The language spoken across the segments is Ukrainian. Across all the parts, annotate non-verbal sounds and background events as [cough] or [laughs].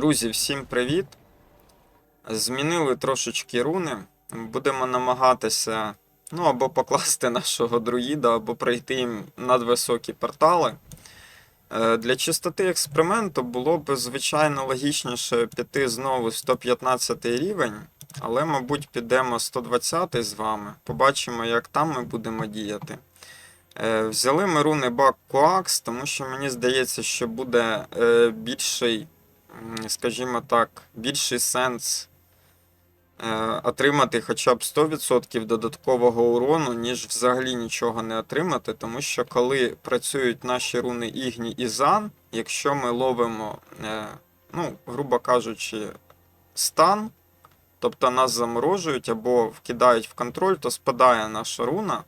Друзі, всім привіт! Змінили трошечки руни. Будемо намагатися ну, або покласти [laughs] нашого друїда, або пройти їм надвисокі портали. Е, Для чистоти експерименту було б, звичайно, логічніше піти знову 115 рівень, але, мабуть, підемо 120 з вами. Побачимо, як там ми будемо діяти. Е, Взяли ми руни бак Коакс, тому що мені здається, що буде е, більший, скажімо так, більший сенс е, отримати хоча б 100% додаткового урону, ніж взагалі нічого не отримати. Тому що коли працюють наші руни Ігні і Зан, якщо ми ловимо, е, ну, грубо кажучи, стан, тобто нас заморожують або вкидають в контроль, то спадає наша руна.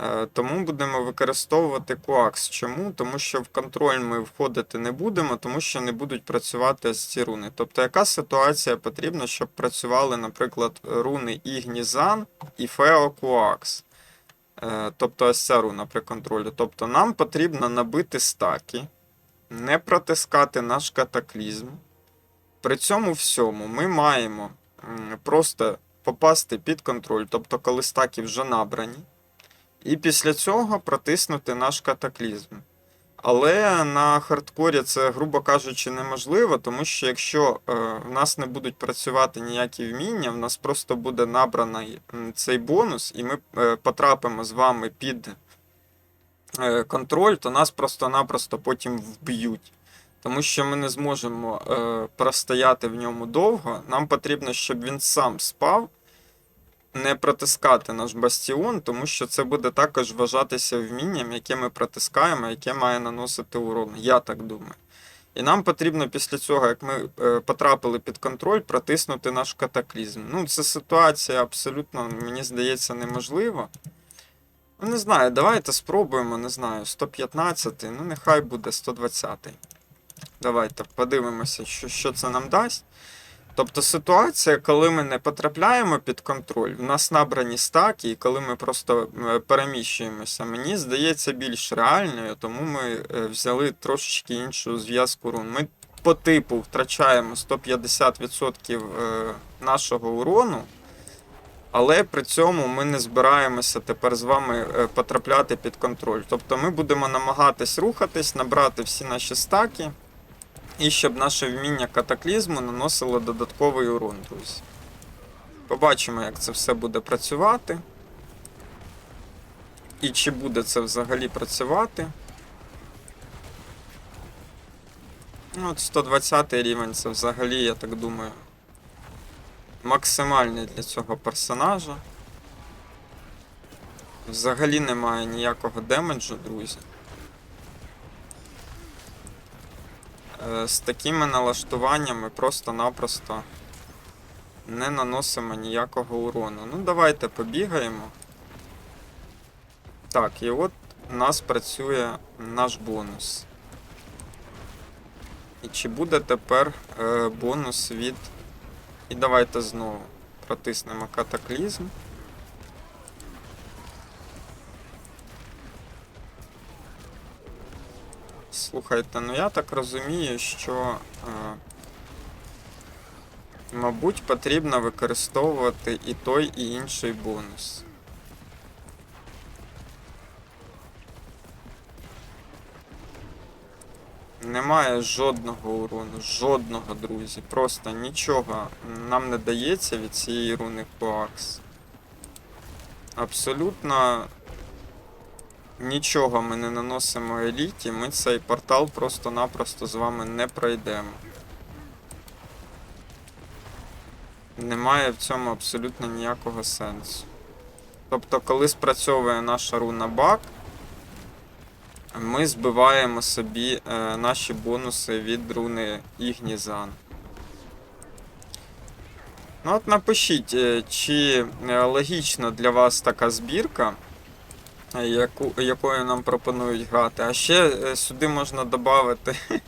Е, Тому будемо використовувати коакс. Чому? Тому що в контроль ми входити не будемо, тому що не будуть працювати ці руни. Тобто, яка ситуація потрібна, щоб працювали, наприклад, руни Ігнізан і Фео Коакс. Е, Тобто ось ця руна при контролі. Тобто нам потрібно набити стаки, не протискати наш катаклізм. При цьому всьому ми маємо просто попасти під контроль, тобто коли стаки вже набрані. І після цього протиснути наш катаклізм. Але на хардкорі це, грубо кажучи, неможливо, тому що якщо е, в нас не будуть працювати ніякі вміння, в нас просто буде набраний цей бонус, і ми е, потрапимо з вами під е, контроль, то нас просто-напросто потім вб'ють. Тому що ми не зможемо простояти в ньому довго. Нам потрібно, щоб він сам спав не протискати наш бастіон, тому що це буде також вважатися вмінням, яке ми протискаємо, яке має наносити урон. Я так думаю. І нам потрібно після цього, як ми е, потрапили під контроль, протиснути наш катаклізм. Ну, це ситуація абсолютно, мені здається, неможлива. Ну, не знаю, давайте спробуємо, не знаю, 115, ну нехай буде 120. Давайте подивимося, що, що це нам дасть. Тобто ситуація, коли ми не потрапляємо під контроль, в нас набрані стаки, і коли ми просто е, переміщуємося, мені здається більш реальною, тому ми е, взяли трошечки іншу зв'язку рун. Ми по типу втрачаємо 150% е, нашого урону, але при цьому ми не збираємося тепер з вами потрапляти під контроль. Тобто ми будемо намагатись рухатись, набрати всі наші стаки. І щоб наше вміння катаклізму наносило додатковий урон, друзі. Побачимо, як це все буде працювати. І чи буде це взагалі працювати. Ну, от 120 рівень це взагалі, я так думаю, максимальний для цього персонажа. Взагалі немає ніякого демеджу, друзі. Е, з такими налаштуваннями просто-напросто не наносимо ніякого урону. Ну, давайте побігаємо. Так, і от у нас працює наш бонус. І чи буде тепер е, бонус від. І давайте знову протиснемо катаклізм. Слухайте, ну я так розумію, що, е, мабуть, потрібно використовувати і той, і інший бонус. Немає жодного урону, жодного, друзі. Просто нічого нам не дається від цієї руни Коакс. Абсолютно Нічого ми не наносимо еліті, ми цей портал просто-напросто з вами не пройдемо. Немає в цьому абсолютно ніякого сенсу. Тобто, коли спрацьовує наша руна бак, ми збиваємо собі е, наші бонуси від руни Ігнізан. Ну от напишіть, е, чи е, логічна для вас така збірка яку, якою нам пропонують грати. А ще е, сюди можна додати [laughs]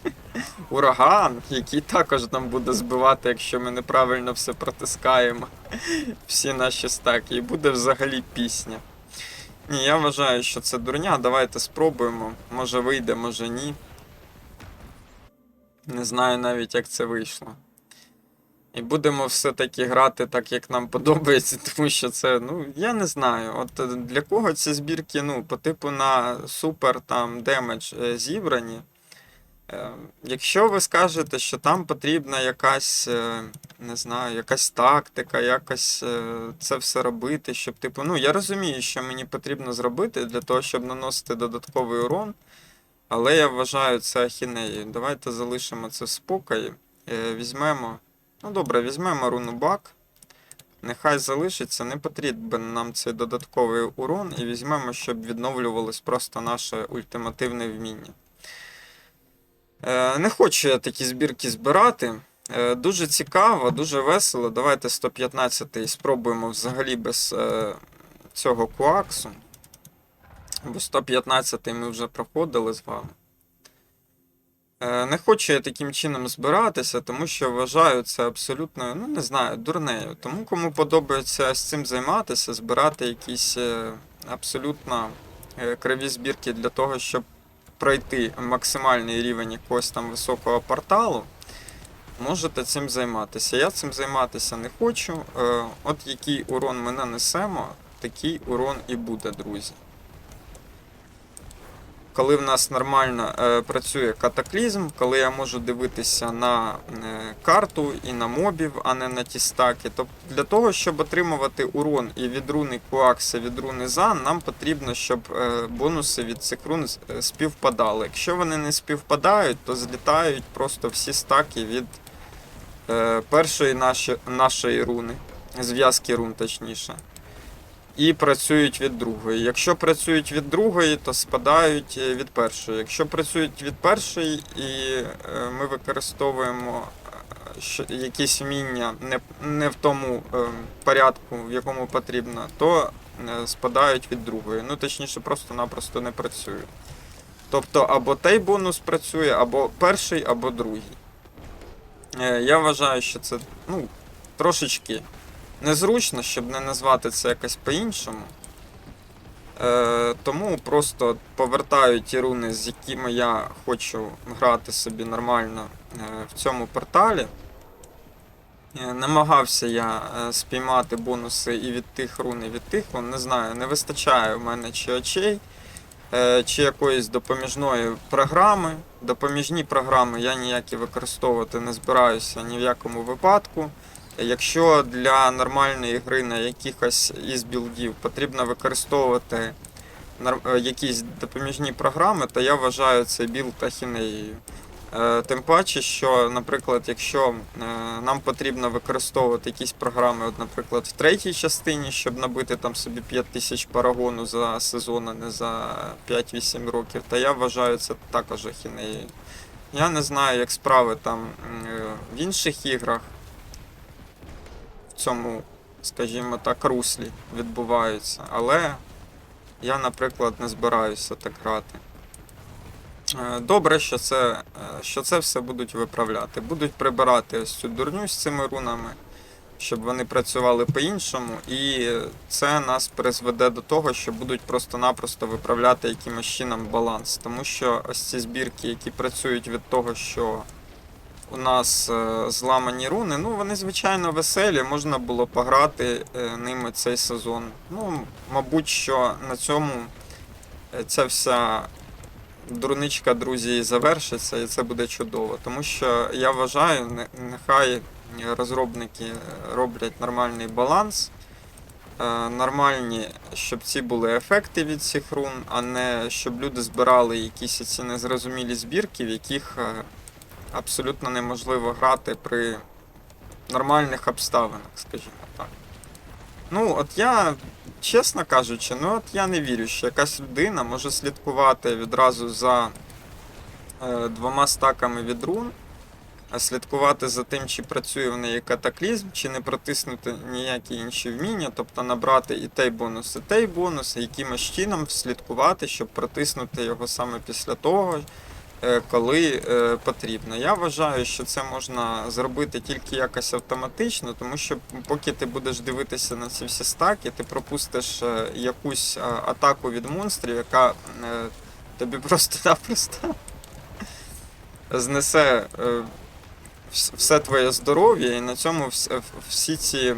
ураган, який також нам буде збивати, якщо ми неправильно все протискаємо. [laughs] Всі наші стаки. І буде взагалі пісня. Ні, я вважаю, що це дурня. Давайте спробуємо. Може вийде, може ні. Не знаю навіть, як це вийшло. І будемо все-таки грати так, як нам подобається, [laughs] тому що це, ну, я не знаю. От е, для кого ці збірки, ну, по типу на супер там демедж е, зібрані. Е, Якщо ви скажете, що там потрібна якась, не знаю, якась тактика, якось це все робити, щоб, типу, ну, я розумію, що мені потрібно зробити для того, щоб наносити додатковий урон, але я вважаю це ахінеєю. Давайте залишимо це в спокої. Візьмемо. Ну добре, візьмемо руну бак. Нехай залишиться, не потрібен нам цей додатковий урон, і візьмемо, щоб відновлювалось просто наше ультимативне вміння. Е, не хочу я такі збірки збирати. Е, дуже цікаво, дуже весело. Давайте 115-й спробуємо взагалі без е, цього коаксу. Бо 115-й ми вже проходили з вами. Е, Не хочу я таким чином збиратися, тому що вважаю це абсолютно, ну не знаю, дурнею. Тому кому подобається з цим займатися, збирати якісь е, абсолютно е, криві збірки для того, щоб пройти максимальний рівень якогось там високого порталу, можете цим займатися. Я цим займатися не хочу. От який урон ми нанесемо, такий урон і буде, друзі коли в нас нормально е, працює катаклізм, коли я можу дивитися на е, карту і на мобів, а не на ті стаки. Тобто для того, щоб отримувати урон і від руни Куакса, від руни Зан, нам потрібно, щоб е, бонуси від цих рун співпадали. Якщо вони не співпадають, то злітають просто всі стаки від першої наші, нашої руни, зв'язки рун точніше і працюють від другої. Якщо працюють від другої, то спадають е, від першої. Якщо працюють від першої і е, ми використовуємо е, якісь вміння не, в тому порядку, в якому потрібно, то спадають від другої. Ну, точніше, просто-напросто не працюють. Тобто або той бонус працює, або перший, або другий. Я вважаю, що це ну, трошечки незручно, щоб не назвати це якось по-іншому. Е, тому просто повертаю ті руни, з якими я хочу грати собі нормально е, в цьому порталі. Е, намагався я е, спіймати бонуси і від тих рун, і від тих. Не знаю, не вистачає в мене чи очей, чи якоїсь допоміжної програми. Допоміжні програми я ніякі використовувати не збираюся ні в якому випадку. Якщо для нормальної гри на якихось із білдів потрібно використовувати е, якісь допоміжні програми, то я вважаю цей білд ахінеєю. Е, Тим паче, що, наприклад, якщо е, нам потрібно використовувати якісь програми, от, наприклад, в третій частині, щоб набити там собі 5000 парагону за сезон, а не за 5-8 років, то я вважаю це також ахінеєю. Я не знаю, як справи там в інших іграх цьому, скажімо так, руслі відбуваються. Але я, наприклад, не збираюся так грати. Е, Добре, що це, е, що це все будуть виправляти. Будуть прибирати ось цю дурню з цими рунами, щоб вони працювали по-іншому, і це нас призведе до того, що будуть просто-напросто виправляти якимось чином баланс. Тому що ось ці збірки, які працюють від того, що у нас е, зламані руни. Ну, вони звичайно веселі, можна було пограти е, ними цей сезон. Ну, мабуть, що на цьому е, ця вся дурничка, друзі, завершиться, і це буде чудово. Тому що я вважаю, нехай розробники роблять нормальний баланс. Нормальні, щоб ці були ефекти від цих рун, а не щоб люди збирали якісь ці незрозумілі збірки, в яких абсолютно неможливо грати при нормальних обставинах, скажімо так. Ну, от я, чесно кажучи, ну от я не вірю, що якась людина може слідкувати відразу за е, двома стаками від рун, а слідкувати за тим, чи працює в неї катаклізм, чи не протиснути ніякі інші вміння, тобто набрати і той бонус, і той бонус, і якимось чином слідкувати, щоб протиснути його саме після того, коли е, потрібно. Я вважаю, що це можна зробити тільки якось автоматично, тому що поки ти будеш дивитися на ці всі стаки, ти пропустиш е, якусь е, атаку від монстрів, яка е, тобі [laughs] просто-напросто знесе е, все твоє здоров'я, і на цьому всі ці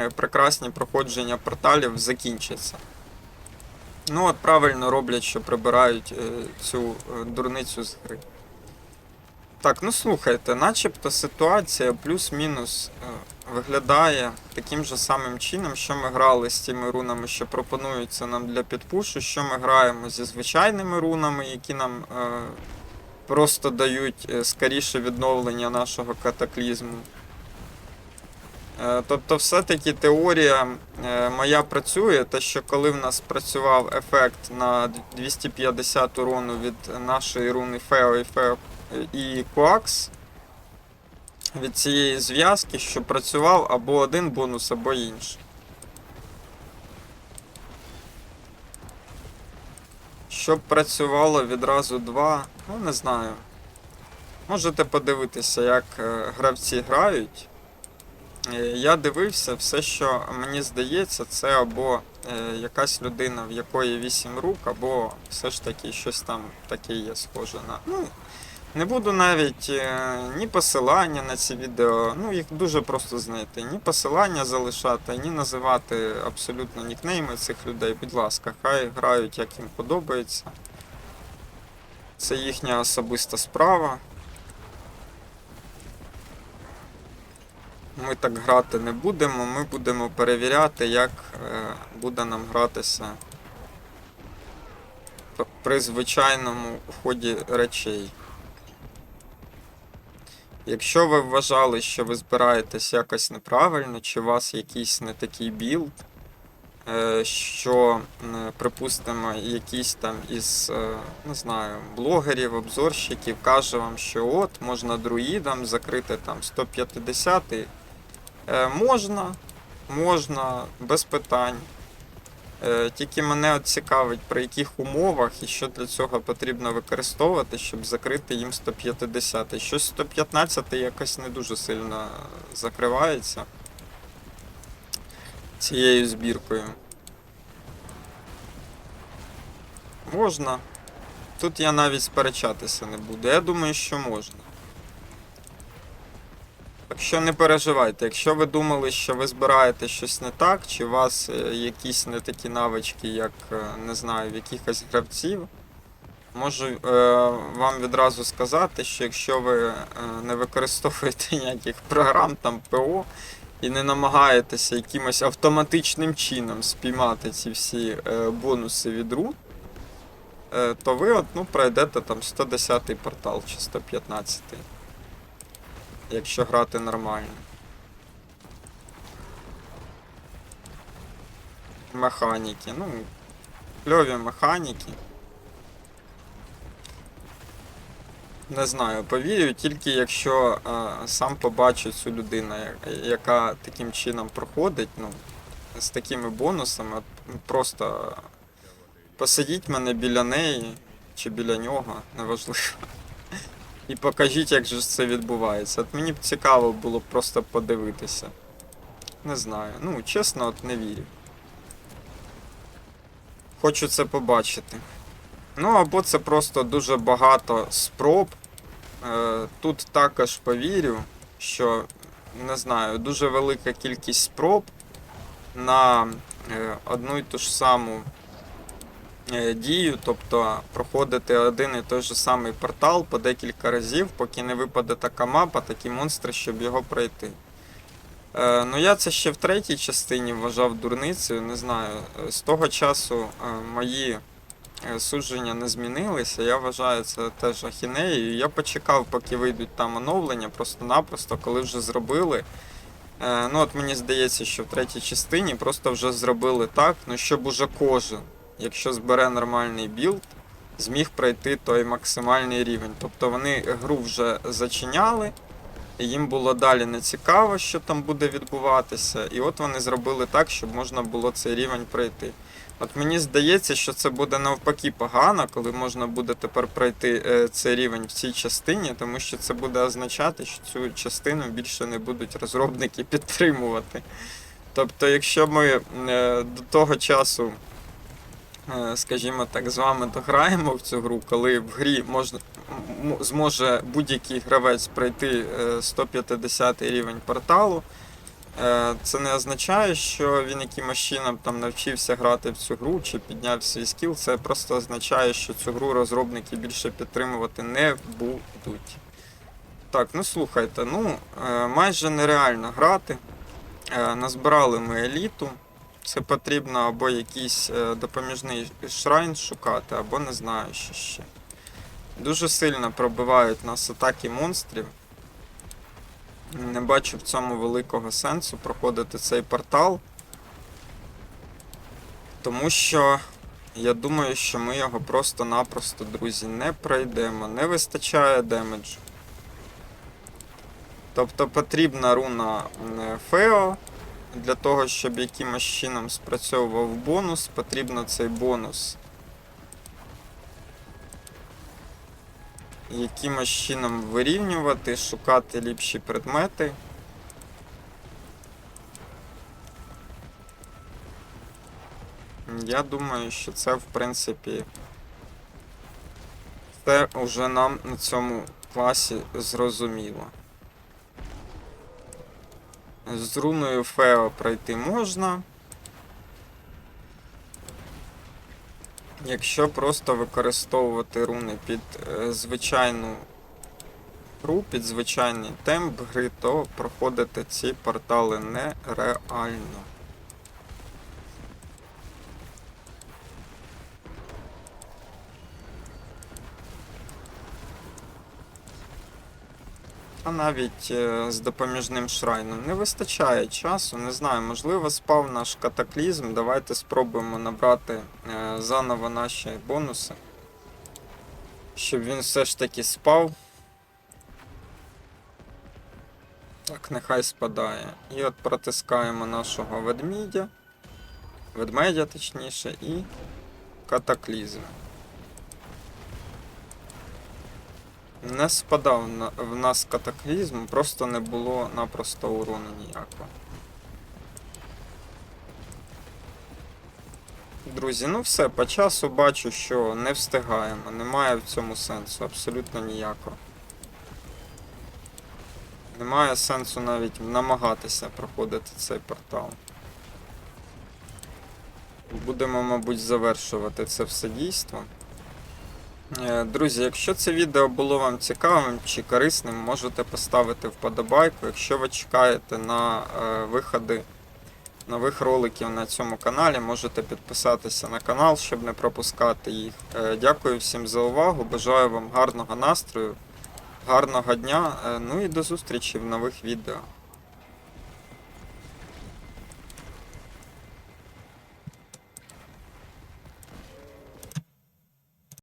е, прекрасні проходження порталів закінчаться. Ну, от правильно роблять, що прибирають е, цю е, дурницю з гри. Так, ну слухайте, начебто ситуація плюс-мінус е, виглядає таким же самим чином, що ми грали з тими рунами, що пропонуються нам для підпушу, що ми граємо зі звичайними рунами, які нам просто дають скоріше відновлення нашого катаклізму. Е, Тобто, все-таки теорія е, моя працює, те, що коли в нас працював ефект на 250 урону від нашої руни Фео і Фео і Коакс, від цієї зв'язки, що працював або один бонус, або інший. Щоб працювало відразу два, ну не знаю. Можете подивитися, як е, гравці грають. Е, Я дивився, все, що мені здається, це або е, якась людина, в якої 8 рук, або все ж таки щось там таке є схоже на. Ну, не буду навіть е, ні посилання на ці відео, ну їх дуже просто знайти. Ні посилання залишати, ні називати абсолютно нікнейми цих людей. Будь ласка, хай грають як їм подобається. Це їхня особиста справа. Ми так грати не будемо, ми будемо перевіряти, як е, буде нам гратися при звичайному ході речей. Якщо ви вважали, що ви збираєтесь якось неправильно, чи у вас якийсь не такий білд, е, що, припустимо, якийсь там із, е, не знаю, блогерів, обзорщиків каже вам, що от можна друїдам закрити там 150 Е, можна, можна, без питань. Е, тільки мене от цікавить, при яких умовах і що для цього потрібно використовувати, щоб закрити їм 150. Щось 115 якось не дуже сильно закривається цією збіркою. Можна. Тут я навіть сперечатися не буду. Я думаю, що можна. Так що не переживайте, якщо ви думали, що ви збираєте щось не так, чи у вас е, якісь не такі навички, як е, не знаю, в якихось гравців, можу е, вам відразу сказати, що якщо ви е, не використовуєте [laughs] ніяких програм, там ПО, і не намагаєтеся якимось автоматичним чином спіймати ці всі е, бонуси від рун, е, то ви от, ну, пройдете там 110 портал чи 115 якщо грати нормально. Механіки, ну, кльові механіки. Не знаю, повірю тільки якщо е, сам побачу цю людину, яка таким чином проходить, ну, з такими бонусами, просто посадіть мене біля неї чи біля нього, неважливо. І покажіть, як же це відбувається. От мені б цікаво було просто подивитися. Не знаю. Ну, чесно, от не вірю. Хочу це побачити. Ну, або це просто дуже багато спроб. Е, Тут також повірю, що, не знаю, дуже велика кількість спроб на е, одну й ту ж саму дію, тобто проходити один і той же самий портал по декілька разів, поки не випаде така мапа, такі монстри, щоб його пройти. Е, ну я це ще в третій частині вважав дурницею, не знаю. Е, З того часу е, мої е, судження не змінилися. Я вважаю це теж ахінеєю. Я почекав, поки вийдуть там оновлення, просто-напросто, коли вже зробили. Е, ну от мені здається, що в третій частині просто вже зробили так, ну щоб уже кожен, якщо збере нормальний білд, зміг пройти той максимальний рівень. Тобто вони гру вже зачиняли, їм було далі не цікаво, що там буде відбуватися. І от вони зробили так, щоб можна було цей рівень пройти. От мені здається, що це буде навпаки погано, коли можна буде тепер пройти е, цей рівень в цій частині, тому що це буде означати, що цю частину більше не будуть розробники [laughs] підтримувати. Тобто, якщо ми е, до того часу, скажімо так, з вами дограємо в цю гру, коли в грі можна, зможе будь-який гравець пройти е, 150 рівень порталу. Е, Це не означає, що він якимось чином там навчився грати в цю гру чи підняв свій скіл. Це просто означає, що цю гру розробники більше підтримувати не будуть. Так, ну слухайте, ну е, майже нереально грати. Е, Назбирали ми еліту. Це потрібно або якийсь е, допоміжний шрайн шукати, або не знаю що ще. Дуже сильно пробивають нас атаки монстрів. Не бачу в цьому великого сенсу проходити цей портал. Тому що я думаю, що ми його просто-напросто, друзі, не пройдемо. Не вистачає демеджу. Тобто потрібна руна Фео. Для того, щоб якимось чином спрацьовував бонус, потрібно цей бонус якимось чином вирівнювати, шукати ліпші предмети. Я думаю, що це в принципі все вже нам на цьому класі зрозуміло. З руною Фео пройти можна. Якщо просто використовувати руни під е, звичайну гру, під звичайний темп гри, то проходити ці портали нереально. А навіть е, з допоміжним шрайном не вистачає часу, не знаю, можливо, спав наш катаклізм. Давайте спробуємо набрати е, заново наші бонуси. Щоб він все ж таки спав. Так, нехай спадає. І от протискаємо нашого ведмідя. Ведмедя, точніше, і катаклізм. Не спадав в нас катаклізм, просто не було напросто урону ніякого. Друзі, ну все, по часу бачу, що не встигаємо. Немає в цьому сенсу, абсолютно ніякого. Немає сенсу навіть намагатися проходити цей портал. Будемо, мабуть, завершувати це все дійство. Е, Друзі, якщо це відео було вам цікавим чи корисним, можете поставити вподобайку. Якщо ви чекаєте на е, виходи нових роликів на цьому каналі, можете підписатися на канал, щоб не пропускати їх. Е, Дякую всім за увагу. Бажаю вам гарного настрою, гарного дня. Ну і до зустрічі в нових відео.